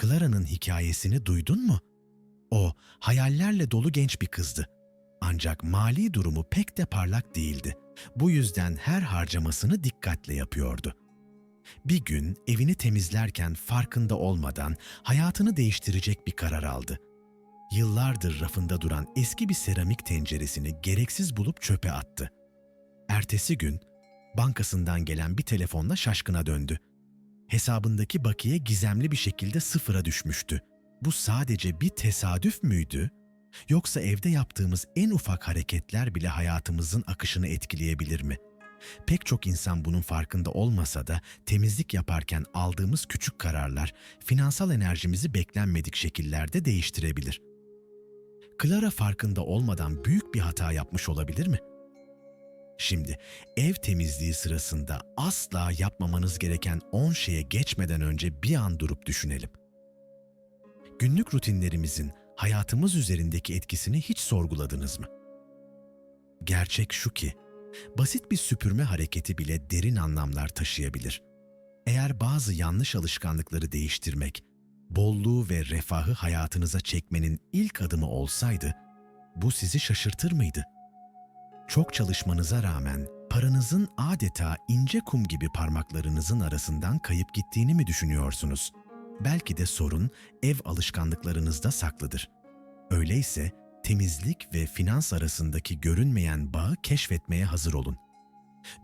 Clara'nın hikayesini duydun mu? O, hayallerle dolu genç bir kızdı. Ancak mali durumu pek de parlak değildi. Bu yüzden her harcamasını dikkatle yapıyordu. Bir gün evini temizlerken farkında olmadan hayatını değiştirecek bir karar aldı. Yıllardır rafında duran eski bir seramik tenceresini gereksiz bulup çöpe attı. Ertesi gün bankasından gelen bir telefonla şaşkına döndü. Hesabındaki bakiye gizemli bir şekilde sıfıra düşmüştü. Bu sadece bir tesadüf müydü? Yoksa evde yaptığımız en ufak hareketler bile hayatımızın akışını etkileyebilir mi? Pek çok insan bunun farkında olmasa da temizlik yaparken aldığımız küçük kararlar finansal enerjimizi beklenmedik şekillerde değiştirebilir. Clara farkında olmadan büyük bir hata yapmış olabilir mi? Şimdi ev temizliği sırasında asla yapmamanız gereken 10 şeye geçmeden önce bir an durup düşünelim. Günlük rutinlerimizin hayatımız üzerindeki etkisini hiç sorguladınız mı? Gerçek şu ki, basit bir süpürme hareketi bile derin anlamlar taşıyabilir. Eğer bazı yanlış alışkanlıkları değiştirmek, bolluğu ve refahı hayatınıza çekmenin ilk adımı olsaydı, bu sizi şaşırtır mıydı? Çok çalışmanıza rağmen paranızın adeta ince kum gibi parmaklarınızın arasından kayıp gittiğini mi düşünüyorsunuz? Belki de sorun ev alışkanlıklarınızda saklıdır. Öyleyse temizlik ve finans arasındaki görünmeyen bağı keşfetmeye hazır olun.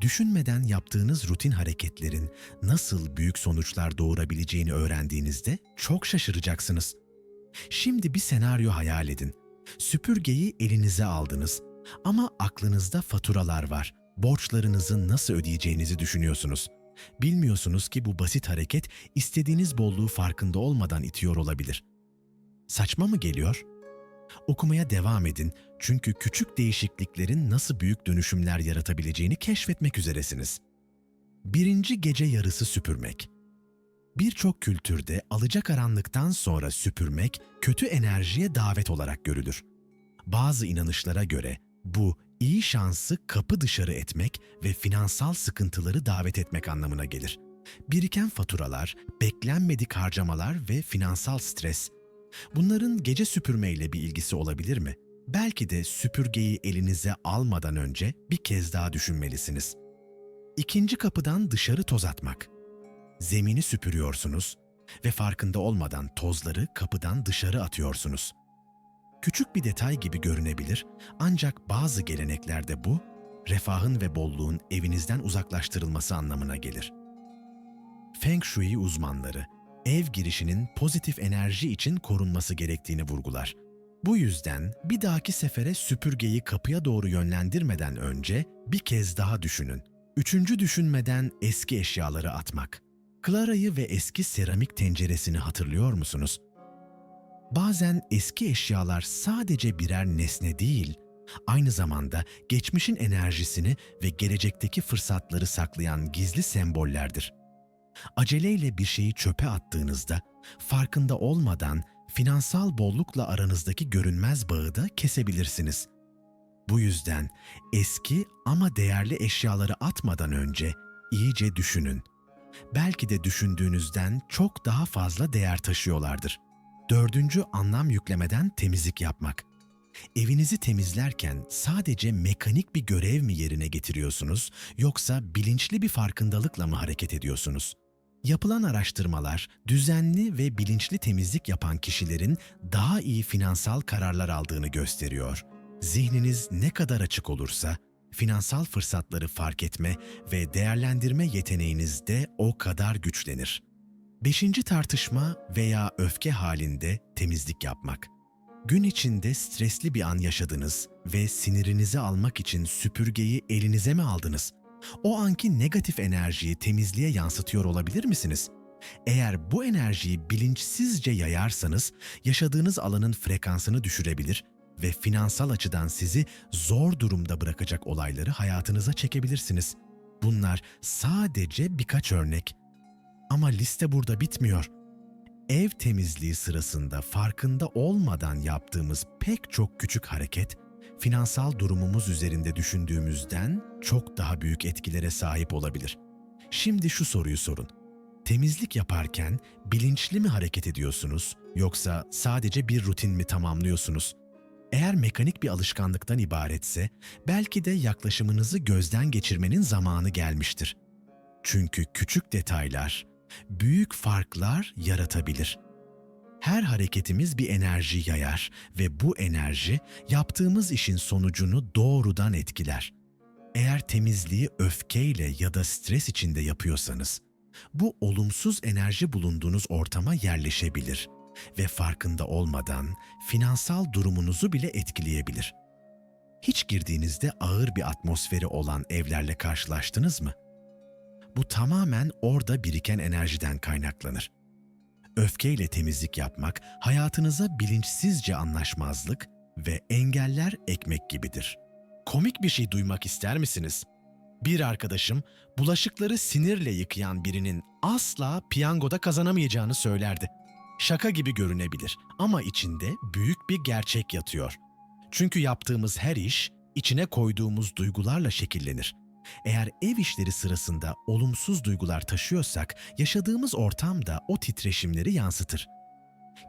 Düşünmeden yaptığınız rutin hareketlerin nasıl büyük sonuçlar doğurabileceğini öğrendiğinizde çok şaşıracaksınız. Şimdi bir senaryo hayal edin. Süpürgeyi elinize aldınız ama aklınızda faturalar var. Borçlarınızı nasıl ödeyeceğinizi düşünüyorsunuz. Bilmiyorsunuz ki bu basit hareket istediğiniz bolluğu farkında olmadan itiyor olabilir. Saçma mı geliyor? Okumaya devam edin çünkü küçük değişikliklerin nasıl büyük dönüşümler yaratabileceğini keşfetmek üzeresiniz. Birinci gece yarısı süpürmek. Birçok kültürde alacakaranlıktan sonra süpürmek kötü enerjiye davet olarak görülür. Bazı inanışlara göre bu iyi şansı kapı dışarı etmek ve finansal sıkıntıları davet etmek anlamına gelir. Biriken faturalar, beklenmedik harcamalar ve finansal stres. Bunların gece süpürmeyle bir ilgisi olabilir mi? Belki de süpürgeyi elinize almadan önce bir kez daha düşünmelisiniz. İkinci kapıdan dışarı toz atmak. Zemini süpürüyorsunuz ve farkında olmadan tozları kapıdan dışarı atıyorsunuz. Küçük bir detay gibi görünebilir ancak bazı geleneklerde bu, refahın ve bolluğun evinizden uzaklaştırılması anlamına gelir. Feng Shui uzmanları, ev girişinin pozitif enerji için korunması gerektiğini vurgular. Bu yüzden bir dahaki sefere süpürgeyi kapıya doğru yönlendirmeden önce bir kez daha düşünün. Üçüncü düşünmeden eski eşyaları atmak. Clara'yı ve eski seramik tenceresini hatırlıyor musunuz? Bazen eski eşyalar sadece birer nesne değil, aynı zamanda geçmişin enerjisini ve gelecekteki fırsatları saklayan gizli sembollerdir. Aceleyle bir şeyi çöpe attığınızda farkında olmadan finansal bollukla aranızdaki görünmez bağı da kesebilirsiniz. Bu yüzden eski ama değerli eşyaları atmadan önce iyice düşünün. Belki de düşündüğünüzden çok daha fazla değer taşıyorlardır. Dördüncü anlam yüklemeden temizlik yapmak. Evinizi temizlerken sadece mekanik bir görev mi yerine getiriyorsunuz yoksa bilinçli bir farkındalıkla mı hareket ediyorsunuz? Yapılan araştırmalar düzenli ve bilinçli temizlik yapan kişilerin daha iyi finansal kararlar aldığını gösteriyor. Zihniniz ne kadar açık olursa finansal fırsatları fark etme ve değerlendirme yeteneğiniz de o kadar güçlenir. Beşinci tartışma veya öfke halinde temizlik yapmak. Gün içinde stresli bir an yaşadınız ve sinirinizi almak için süpürgeyi elinize mi aldınız? O anki negatif enerjiyi temizliğe yansıtıyor olabilir misiniz? Eğer bu enerjiyi bilinçsizce yayarsanız yaşadığınız alanın frekansını düşürebilir ve finansal açıdan sizi zor durumda bırakacak olayları hayatınıza çekebilirsiniz. Bunlar sadece birkaç örnek. Ama liste burada bitmiyor. Ev temizliği sırasında farkında olmadan yaptığımız pek çok küçük hareket, finansal durumumuz üzerinde düşündüğümüzden çok daha büyük etkilere sahip olabilir. Şimdi şu soruyu sorun. Temizlik yaparken bilinçli mi hareket ediyorsunuz yoksa sadece bir rutin mi tamamlıyorsunuz? Eğer mekanik bir alışkanlıktan ibaretse belki de yaklaşımınızı gözden geçirmenin zamanı gelmiştir. Çünkü küçük detaylar büyük farklar yaratabilir. Her hareketimiz bir enerji yayar ve bu enerji yaptığımız işin sonucunu doğrudan etkiler. Eğer temizliği öfkeyle ya da stres içinde yapıyorsanız, bu olumsuz enerji bulunduğunuz ortama yerleşebilir ve farkında olmadan finansal durumunuzu bile etkileyebilir. Hiç girdiğinizde ağır bir atmosferi olan evlerle karşılaştınız mı? Bu tamamen orada biriken enerjiden kaynaklanır. Öfkeyle temizlik yapmak hayatınıza bilinçsizce anlaşmazlık ve engeller ekmek gibidir. Komik bir şey duymak ister misiniz? Bir arkadaşım bulaşıkları sinirle yıkayan birinin asla piyangoda kazanamayacağını söylerdi. Şaka gibi görünebilir ama içinde büyük bir gerçek yatıyor. Çünkü yaptığımız her iş içine koyduğumuz duygularla şekillenir. Eğer ev işleri sırasında olumsuz duygular taşıyorsak yaşadığımız ortam da o titreşimleri yansıtır.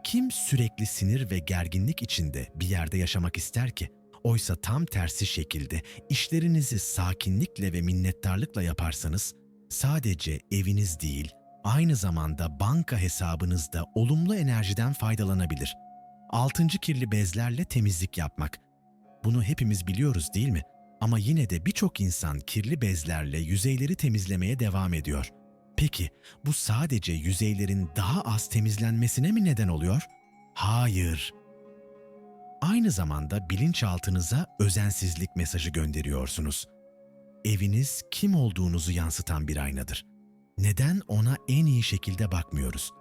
Kim sürekli sinir ve gerginlik içinde bir yerde yaşamak ister ki? Oysa tam tersi şekilde işlerinizi sakinlikle ve minnettarlıkla yaparsanız sadece eviniz değil, aynı zamanda banka hesabınızda olumlu enerjiden faydalanabilir. Altıncı kirli bezlerle temizlik yapmak. Bunu hepimiz biliyoruz değil mi? Ama yine de birçok insan kirli bezlerle yüzeyleri temizlemeye devam ediyor. Peki bu sadece yüzeylerin daha az temizlenmesine mi neden oluyor? Hayır. Aynı zamanda bilinçaltınıza özensizlik mesajı gönderiyorsunuz. Eviniz kim olduğunuzu yansıtan bir aynadır. Neden ona en iyi şekilde bakmıyoruz?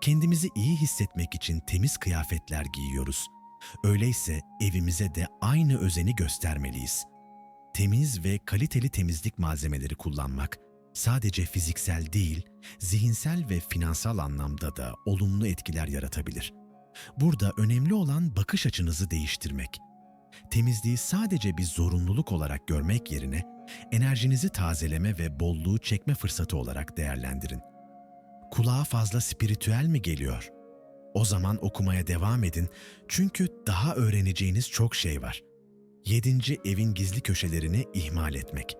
Kendimizi iyi hissetmek için temiz kıyafetler giyiyoruz. Öyleyse evimize de aynı özeni göstermeliyiz. Temiz ve kaliteli temizlik malzemeleri kullanmak sadece fiziksel değil, zihinsel ve finansal anlamda da olumlu etkiler yaratabilir. Burada önemli olan bakış açınızı değiştirmek. Temizliği sadece bir zorunluluk olarak görmek yerine enerjinizi tazeleme ve bolluğu çekme fırsatı olarak değerlendirin. Kulağa fazla spiritüel mi geliyor? O zaman okumaya devam edin çünkü daha öğreneceğiniz çok şey var. Yedinci evin gizli köşelerini ihmal etmek.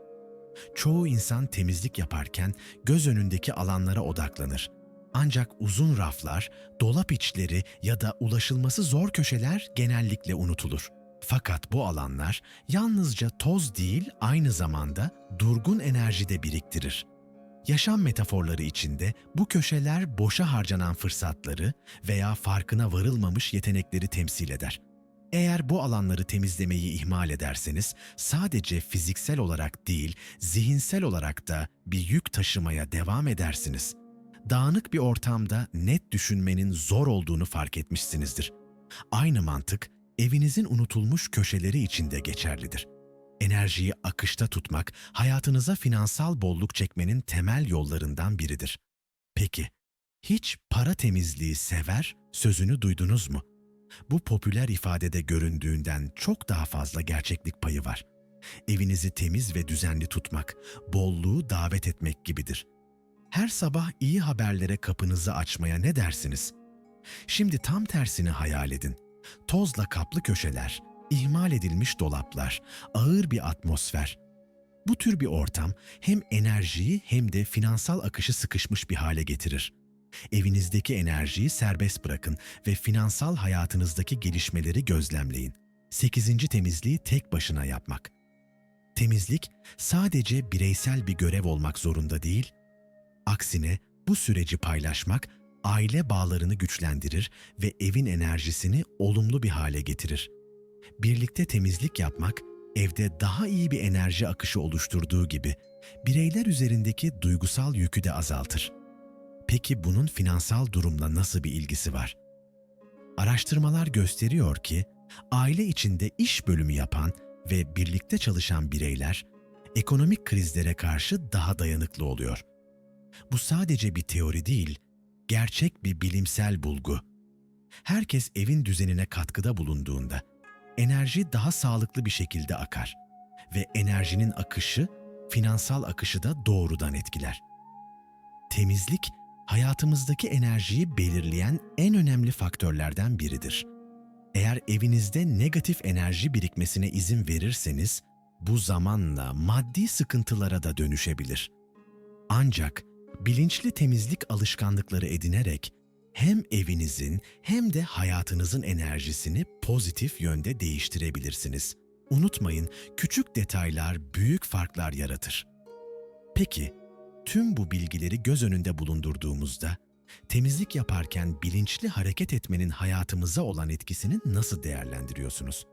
Çoğu insan temizlik yaparken göz önündeki alanlara odaklanır. Ancak uzun raflar, dolap içleri ya da ulaşılması zor köşeler genellikle unutulur. Fakat bu alanlar yalnızca toz değil aynı zamanda durgun enerji de biriktirir. Yaşam metaforları içinde bu köşeler boşa harcanan fırsatları veya farkına varılmamış yetenekleri temsil eder. Eğer bu alanları temizlemeyi ihmal ederseniz sadece fiziksel olarak değil, zihinsel olarak da bir yük taşımaya devam edersiniz. Dağınık bir ortamda net düşünmenin zor olduğunu fark etmişsinizdir. Aynı mantık evinizin unutulmuş köşeleri içinde geçerlidir. Enerjiyi akışta tutmak hayatınıza finansal bolluk çekmenin temel yollarından biridir. Peki, hiç para temizliği sever sözünü duydunuz mu? Bu popüler ifadede göründüğünden çok daha fazla gerçeklik payı var. Evinizi temiz ve düzenli tutmak, bolluğu davet etmek gibidir. Her sabah iyi haberlere kapınızı açmaya ne dersiniz? Şimdi tam tersini hayal edin. Tozla kaplı köşeler, ihmal edilmiş dolaplar, ağır bir atmosfer. Bu tür bir ortam hem enerjiyi hem de finansal akışı sıkışmış bir hale getirir. Evinizdeki enerjiyi serbest bırakın ve finansal hayatınızdaki gelişmeleri gözlemleyin. 8. temizliği tek başına yapmak. Temizlik sadece bireysel bir görev olmak zorunda değil, aksine bu süreci paylaşmak aile bağlarını güçlendirir ve evin enerjisini olumlu bir hale getirir. Birlikte temizlik yapmak evde daha iyi bir enerji akışı oluşturduğu gibi bireyler üzerindeki duygusal yükü de azaltır. Peki bunun finansal durumla nasıl bir ilgisi var? Araştırmalar gösteriyor ki aile içinde iş bölümü yapan ve birlikte çalışan bireyler ekonomik krizlere karşı daha dayanıklı oluyor. Bu sadece bir teori değil, gerçek bir bilimsel bulgu. Herkes evin düzenine katkıda bulunduğunda enerji daha sağlıklı bir şekilde akar ve enerjinin akışı finansal akışı da doğrudan etkiler. Temizlik hayatımızdaki enerjiyi belirleyen en önemli faktörlerden biridir. Eğer evinizde negatif enerji birikmesine izin verirseniz, bu zamanla maddi sıkıntılara da dönüşebilir. Ancak bilinçli temizlik alışkanlıkları edinerek hem evinizin hem de hayatınızın enerjisini pozitif yönde değiştirebilirsiniz. Unutmayın, küçük detaylar büyük farklar yaratır. Peki, tüm bu bilgileri göz önünde bulundurduğumuzda temizlik yaparken bilinçli hareket etmenin hayatımıza olan etkisini nasıl değerlendiriyorsunuz?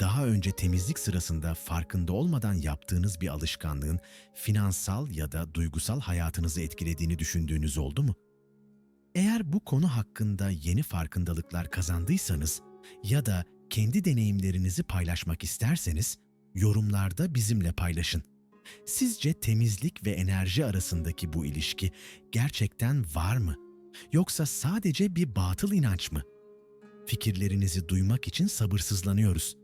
Daha önce temizlik sırasında farkında olmadan yaptığınız bir alışkanlığın finansal ya da duygusal hayatınızı etkilediğini düşündüğünüz oldu mu? Eğer bu konu hakkında yeni farkındalıklar kazandıysanız ya da kendi deneyimlerinizi paylaşmak isterseniz yorumlarda bizimle paylaşın. Sizce temizlik ve enerji arasındaki bu ilişki gerçekten var mı? Yoksa sadece bir batıl inanç mı? Fikirlerinizi duymak için sabırsızlanıyoruz.